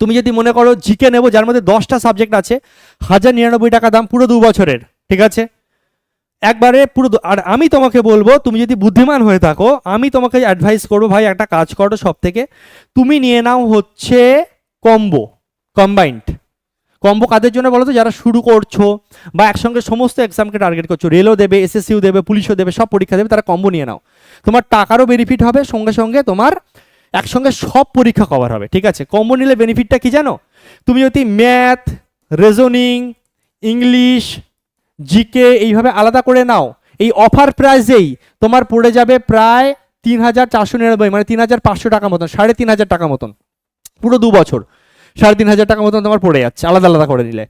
তুমি যদি মনে করো জিকে নেব, যার মধ্যে দশটা সাবজেক্ট আছে, হাজার নিরানব্বই টাকা দাম পুরো দু বছরের, ঠিক আছে? একবারে পুরো আর আমি তোমাকে বলব, তুমি যদি বুদ্ধিমান হয়ে থাকো, আমি তোমাকে অ্যাডভাইস করব ভাই, একটা কাজ করো সব থেকে তুমি নিয়ে নাও হচ্ছে কম্বো কম্বাইন্ড কম্বো কাদের জন্য বলো তো? যারা শুরু করছ বা একসঙ্গে সমস্ত এক্সামকে টার্গেট করছ রেলও দেবে এসএসসিও দেবে, পুলিশও দেবে, সব পরীক্ষা দেবে, তারা কম্বো নিয়ে নাও। তোমার টাকারও বেনিফিট হবে, সঙ্গে সঙ্গে তোমার একসঙ্গে সব পরীক্ষা কভার হবে, ঠিক আছে? কম্বো নিলে বেনিফিটটা কি জানো? তুমি যদি ম্যাথ রেজনিং ইংলিশ জিকে এইভাবে আলাদা করে নাও। এই অফার প্রাইসেই তোমার পড়ে যাবে প্রায় তিন হাজার চারশো নিরানব্বই মানে তিন হাজার পাঁচশো টাকা মতন, সাড়ে তিন হাজার টাকা মতন। পুরো দু বছর, সাড়ে তিন হাজার টাকা মতন তোমার পড়ে যাচ্ছে, আলাদা আলাদা করে নিলে।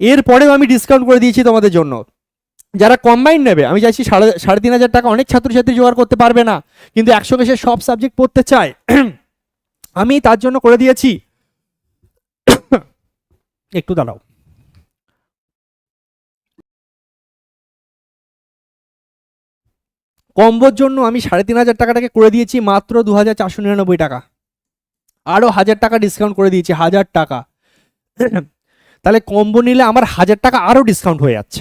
এরপরেও আমি ডিসকাউন্ট করে দিয়েছি তোমাদের জন্য। যারা কম্বাইন নেবে, আমি চাইছি সাড়ে সাড়ে তিন হাজার টাকা অনেক ছাত্রছাত্রী জোগাড় করতে পারবে না, কিন্তু একসঙ্গে সে সব সাবজেক্ট পড়তে চায়। আমি তার জন্য করে দিয়েছি। একটু দাঁড়াও। কম্বোর জন্য আমি সাড়ে তিন হাজার টাকাটাকে করে দিয়েছি মাত্র দু হাজার চারশো নিরানব্বই টাকা। আরও হাজার টাকা ডিসকাউন্ট করে দিয়েছি, হাজার টাকা। তাহলে কম্বো নিলে আমার হাজার টাকা আরও ডিসকাউন্ট হয়ে যাচ্ছে।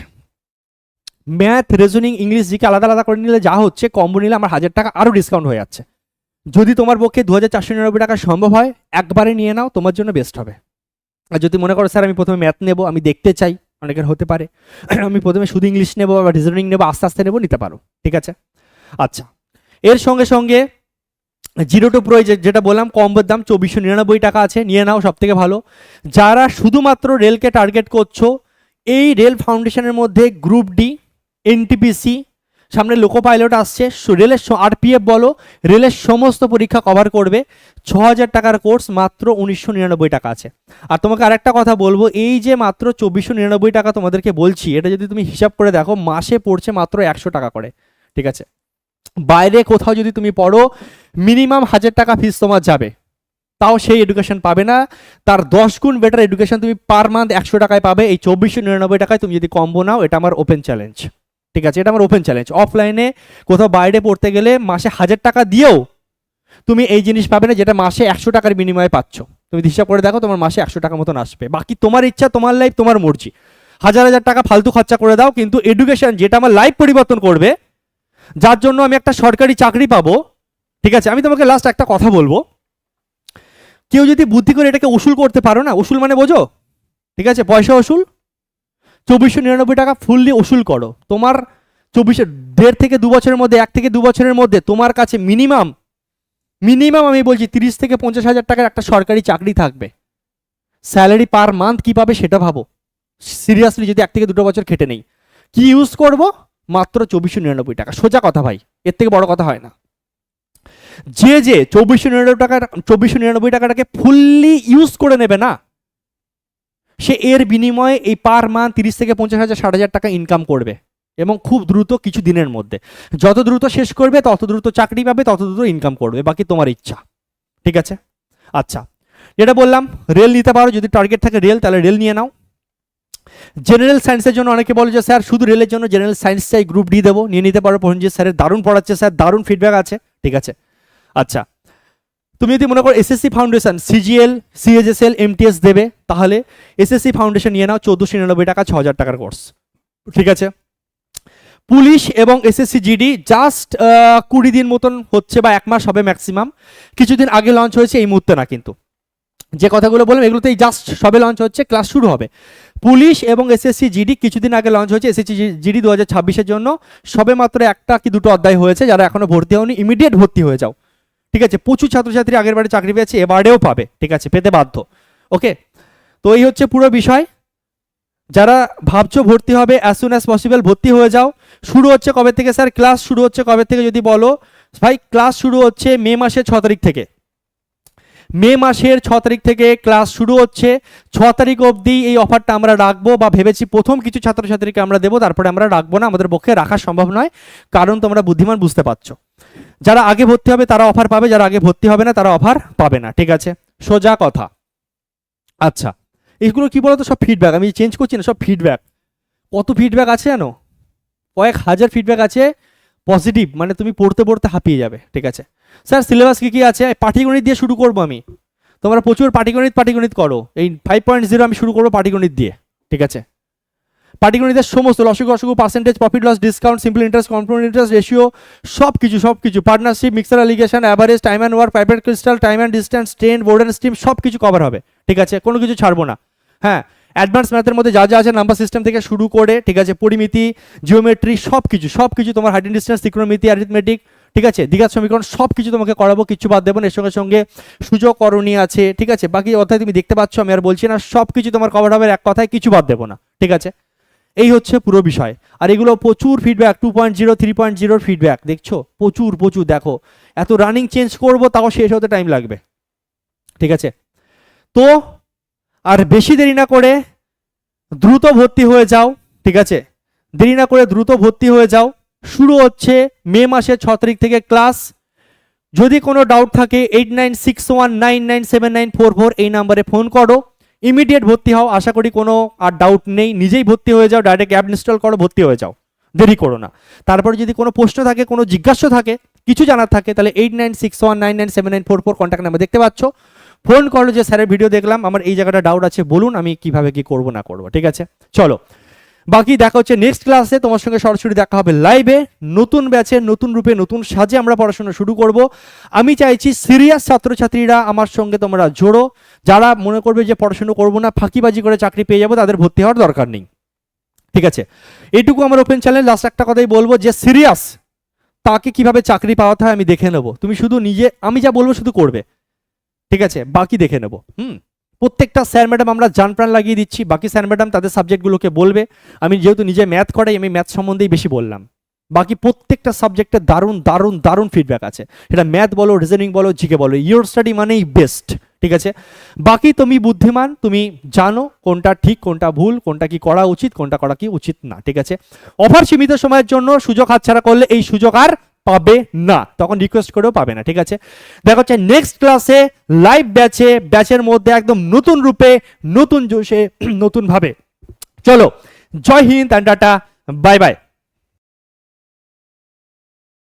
ম্যাথ রেজনিং ইংলিশ জিকে আলাদা আলাদা করে নিলে যা হচ্ছে, কম্বো নিলে আমার হাজার টাকা আরও ডিসকাউন্ট হয়ে যাচ্ছে। যদি তোমার পক্ষে দু হাজার চারশো নিরানব্বই টাকা সম্ভব হয়, একবারে নিয়ে নাও, তোমার জন্য বেস্ট হবে। আর যদি মনে করো, স্যার, আমি প্রথমে ম্যাথ নেব, আমি দেখতে চাই। অনেকের হতে পারে। আমি প্রথমে শুধু ইংলিশ নেব বা রিজনিং নেব, আস্তে আস্তে নেব, নিতে পারো। ঠিক আছে? আচ্ছা এর সঙ্গে সঙ্গে জিরো টু প্রো যেটা বললাম, কম্বোর দাম চব্বিশশো নিরানব্বই টাকা আছে, নিয়ে নাও সব থেকে ভালো। যারা শুধুমাত্র রেলকে টার্গেট করছ, এই রেল ফাউন্ডেশনের মধ্যে গ্রুপ ডি এনটিপিসি সামনে লোকো পাইলট আসছে রেলের আরপিএফ বলো, রেলের সমস্ত পরীক্ষা কভার করবে ছ হাজার টাকার কোর্স মাত্র উনিশশো নিরানব্বই টাকা আছে। আর তোমাকে আরেকটা কথা বলব, এই যে মাত্র চব্বিশশো নিরানব্বই টাকা তোমাদেরকে বলছি, এটা যদি তুমি হিসাব করে দেখো, মাসে পড়ছে মাত্র একশো টাকা করে, ঠিক আছে? বাইরে কোথাও যদি তুমি পড়ো মিনিমাম হাজার টাকা ফিস তোমার যাবে। তাও সেই এডুকেশন পাবে না। তার দশ গুণ বেটার এডুকেশন তুমি পার মান্থ একশো টাকায় পাবে। এই চব্বিশশো নিরানব্বই টাকায় তুমি যদি কম্বো নাও, এটা আমার ওপেন চ্যালেঞ্জ ঠিক আছে? এটা আমার ওপেন চ্যালেঞ্জ অফলাইনে কোথাও বাইরে পড়তে গেলে মাসে হাজার টাকা দিয়েও তুমি এই জিনিস পাবে না যেটা মাসে একশো টাকার বিনিময়ে পাচ্ছ। তুমি হিসাব করে দেখো, তোমার মাসে একশো টাকা মতন আসবে। বাকি তোমার ইচ্ছা, তোমার লাইফ তোমার মর্জি। হাজার হাজার টাকা ফালতু খরচা করে দাও, কিন্তু এডুকেশন যেটা আমার লাইফ পরিবর্তন করবে যার জন্য আমি একটা সরকারি চাকরি পাবো। ঠিক আছে, আমি তোমাকে লাস্ট একটা কথা বলব। কেউ যদি বুদ্ধি করে এটাকে উসুল করতে পারো না, উসুল মানে বোঝো? ঠিক আছে, পয়সা উসুল। চব্বিশশো নিরানব্বই টাকা ফুললি উসুল করো। তোমার চব্বিশে দেড় থেকে দু বছরের মধ্যে, এক থেকে দু বছরের মধ্যে তোমার কাছে মিনিমাম মিনিমাম আমি বলছি তিরিশ থেকে পঞ্চাশ হাজার টাকার একটা সরকারি চাকরি থাকবে। স্যালারি পার মান্থ কী পাবে সেটা ভাবো। সিরিয়াসলি যদি এক থেকে দুটো বছর খেটে নেই। কি ইউজ করব? মাত্র চব্বিশশো নিরানব্বই টাকা। সোজা কথা ভাই, এর থেকে বড় কথা হয় না। যে যে চব্বিশশো নিরানব্বই টাকা, চব্বিশশো নিরানব্বই টাকাটাকে ফুললি ইউজ করে নেবে না, সে এর বিনিময়ে এই পার মান্থ তিরিশ থেকে পঞ্চাশ হাজার, ষাট হাজার টাকা ইনকাম করবে এবং খুব দ্রুত কিছু দিনের মধ্যে। যত দ্রুত শেষ করবে, তত দ্রুত চাকরি পাবে, তত দ্রুত ইনকাম করবে, বাকি তোমার ইচ্ছা। ঠিক আছে? আচ্ছা যেটা বললাম রেল নিতে পারো, যদি টার্গেট থাকে রেল তাহলে রেল নিয়ে নাও। জেনারেল সায়েন্সের জন্য অনেকে বলে যে, স্যার, শুধু রেলের জন্য জেনারেল সায়েন্স চাই গ্রুপ ডি দেবো, নিয়ে নিতে পারো। প্রসেনজিৎ স্যারের দারুণ পড়াচ্ছে, স্যার, দারুণ ফিডব্যাক আছে। ঠিক আছে। আচ্ছা। তুমি যদি মনে করো SSC foundation CGL CHSL MTS দেবে, তাহলে এসএসসি ফাউন্ডেশন নিয়ে নাও চোদ্দোশো নিরানব্বই টাকা, ছ হাজার টাকার কোর্স ঠিক আছে? পুলিশ এবং এসএসসি জিডি জাস্ট কুড়ি দিন মতন হচ্ছে বা এক মাস হবে ম্যাক্সিমাম কিছুদিন আগে লঞ্চ হয়েছে, এই মুহূর্তে না কিন্তু। যে কথাগুলো বললাম, এগুলোতেই জাস্ট সবে লঞ্চ হচ্ছে ক্লাস শুরু হবে। পুলিশ এবং এসএসসি জিডি কিছুদিন আগে লঞ্চ হয়েছে। এসএসসি জিডি দু হাজার ছাব্বিশের জন্য। সবে মাত্র একটা কি দুটো অধ্যায় হয়েছে, যারা এখনও ভর্তি হয়নি ইমিডিয়েট ভর্তি হয়ে যাও। ঠিক আছে? প্রচুর ছাত্রছাত্রী আগের বারে চাকরি পেয়েছে, এবারেও পাবে। ঠিক আছে? পেতে বাধ্য। ওকে তো এই হচ্ছে পুরো বিষয়। যারা ভাবছ ভর্তি হবে অ্যাজ সুন অ্যাজ পসিবল ভর্তি হয়ে যাও। শুরু হচ্ছে কবে থেকে স্যার ক্লাস শুরু হচ্ছে কবে থেকে যদি বলো? ভাই ক্লাস শুরু হচ্ছে মে মাসের ছ তারিখ থেকে। মে মাসের ছ তারিখ থেকে ক্লাস শুরু হচ্ছে। ছ তারিখ অবধি এই অফারটা আমরা রাখব বা ভেবেছি প্রথম কিছু ছাত্রছাত্রীকে আমরা দেবো, তারপরে আমরা রাখব না। আমাদের পক্ষে রাখা সম্ভব নয়, কারণ তোমরা বুদ্ধিমান বুঝতে পারছ। যারা আগে ভর্তি হবে তারা অফার পাবে, যারা আগে ভর্তি হবে না তারা অফার পাবে না, ঠিক আছে? সোজা কথা। আচ্ছা এইগুলো কি বলতো? সব ফিডব্যাক আমি চেঞ্জ করছি না, সব ফিডব্যাক কত ফিডব্যাক আছে জানো? কয়েক হাজার ফিডব্যাক আছে। পজিটিভ মানে তুমি পড়তে পড়তে হাঁপিয়ে যাবে, ঠিক আছে? স্যার সিলেবাস কী কী আছে? পাটিগণিত দিয়ে শুরু করব আমি। তোমরা প্রচুর পাটিগণিত পাটিগণিত করো। এই ফাইভ পয়েন্ট জিরো আমি শুরু করব পাটিগণিত দিয়ে, ঠিক আছে? পাটিগণিতের সমস্ত লসগু অসগু percentage profit loss discount simple interest compound interest ratio সব কিছু সব কিছু partnership mixture alligation average time and work private crystal time and distance train boat and stream সব কিছু কভার হবে, ঠিক আছে? কোনো কিছু ছাড়বো না। হ্যাঁ অ্যাডভান্স ম্যাথের মধ্যে যা যা আছে নাম্বার সিস্টেম থেকে শুরু করে, ঠিক আছে, পরিমিতি জিওমেট্রি সব কিছু সব কিছু তোমার হাইডেন ডিস্টেন্স ত্রিকোণমিতি অ্যারিথমেটিক ঠিক আছে দ্বিঘাত সমীকরণ সব কিছু তোমাকে করাবো, কিছু বাদ দেবো এর সঙ্গে সঙ্গে সুযোগ করণী আছে, ঠিক আছে, বাকি অর্থাৎ তুমি দেখতে পাচ্ছ, আমি আর বলছি না সব কিছু তোমার কভার হবে, এক কথায় কিছু বাদ দেবো না, ঠিক আছে? এই হচ্ছে পুরো বিষয়, আর এগুলো প্রচুর feedback two point zero three point জিরোর ফিডব্যাক দেখছ? প্রচুর প্রচুর, দেখো, এত রানিং চেঞ্জ করব, তাও শেষ হতে টাইম লাগবে, ঠিক আছে? তো আর বেশি দেরি না করে দ্রুত ভর্তি হয়ে যাও, ঠিক আছে? দেরি না করে দ্রুত ভর্তি হয়ে যাও। শুরু হচ্ছে মে মাসের ছ তারিখ থেকে ক্লাস। যদি কোনো ডাউট থাকে eight nine six one nine nine seven nine four four এই নাম্বারে ফোন করো। ইমিডিয়েট ভর্তি হও, আশা করি কোনো আর ডাউট নেই। নিজেই ভর্তি হয়ে যাও ডাইরেক্ট অ্যাপ ইনস্টল করো, ভর্তি হয়ে যাও। দেরি করো না। তারপরে যদি কোনো প্রশ্ন থাকে, কোনো জিজ্ঞাসা থাকে, কিছু জানার থাকে, তাহলে eight nine six one nine nine seven nine four four contact number দেখতে পাচ্ছ। ফোন করো যে, স্যারের ভিডিও দেখলাম, আমার এই জায়গাটা ডাউট আছে, বলুন আমি কীভাবে কি করব, না করব, ঠিক আছে? চলো। বাকি দেখা হচ্ছে নেক্সট ক্লাসে তোমার সঙ্গে সরাসরি দেখা হবে লাইভে নতুন ব্যাচে নতুন রূপে, নতুন সাজে আমরা পড়াশোনা শুরু করব। আমি চাইছি সিরিয়াস ছাত্রছাত্রীরা আমার সঙ্গে তোমরা জোড়ো। যারা মনে করবে যে, পড়াশোনা করব না, ফাঁকিবাজি করে চাকরি পেয়ে যাব, তাদের ভর্তি হওয়ার দরকার নেই। ঠিক আছে? এটুকু আমার ওপেন চ্যানেল লাস্ট একটা কথাই বলব যে সিরিয়াস তাকে কীভাবে চাকরি পাওয়াতে হয় আমি দেখে নেব। তুমি শুধু নিজে, আমি যা বলব শুধু করবে। ঠিক আছে বাকি দেখে নেব। হুম। প্রত্যেকটা স্যার ম্যাডাম আমরা জান প্রাণ লাগিয়ে দিচ্ছি বাকি স্যার ম্যাডাম তাদের সাবজেক্টগুলোকে বলবে। আমি যেহেতু নিজে ম্যাথ করাই আমি ম্যাথ সম্বন্ধেই বেশি বললাম। বাকি প্রত্যেকটা সাবজেক্টে দারুণ দারুণ দারুণ ফিডব্যাক আছে। সেটা ম্যাথ বলো রিজনিং বলো জিকে বলো ইয়োর স্টাডি মানেই বেস্ট ঠিক আছে? বাকি তুমি বুদ্ধিমান তুমি জানো কোনটা ঠিক কোনটা ভুল কোনটা কি করা উচিত কোনটা করা কি উচিত না ঠিক আছে? অফার সীমিত সময়ের জন্য সুযোগ হাতছাড়া করলে এই সুযোগ আর পাবে না। তখন রিকোয়েস্ট করেও পাবে না, ঠিক আছে? দেখা হচ্ছে নেক্সট ক্লাসে লাইভ ব্যাচে ব্যাচের মধ্যে একদম নতুন রূপে, নতুন জোশে, নতুনভাবে। চলো, জয় Hind and tata bye bye